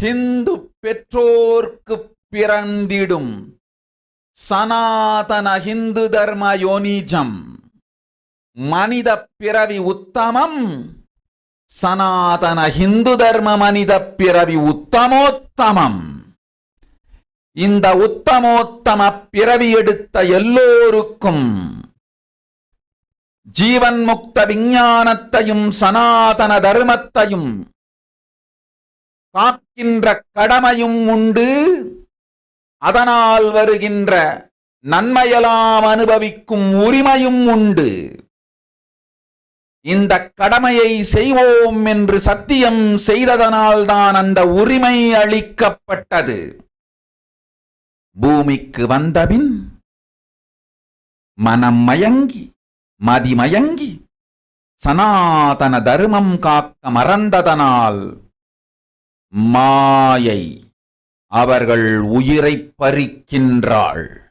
ஹிந்து பெற்றோர்க்கு பிறந்திடும் சனாதன ஹிந்து தர்ம யோனிஜம். மனித பிறவி உத்தமம் சனாதன ஹிந்து தர்ம மனித பிறவி உத்தமோத்தமம். இந்த உத்தமோத்தம பிறவி எடுத்த எல்லோருக்கும் ஜீவன் முக்த விஞ்ஞானத்தையும் சனாதன தர்மத்தையும் காக்கின்ற கடமையும் உண்டு. அதனால் வருகின்ற நன்மையெல்லாம் அனுபவிக்கும் உரிமையும் உண்டு. இந்த கடமையை செய்வோம் என்று சத்தியம் செய்ததனால்தான் அந்த உரிமை அளிக்கப்பட்டது. பூமிக்கு வந்தபின் மனம் மயங்கி மதிமயங்கி சனாதன தர்மம் காக்க மறந்ததனால் மாயை அவர்கள் உயிரைப் பறிக்கின்றாள்.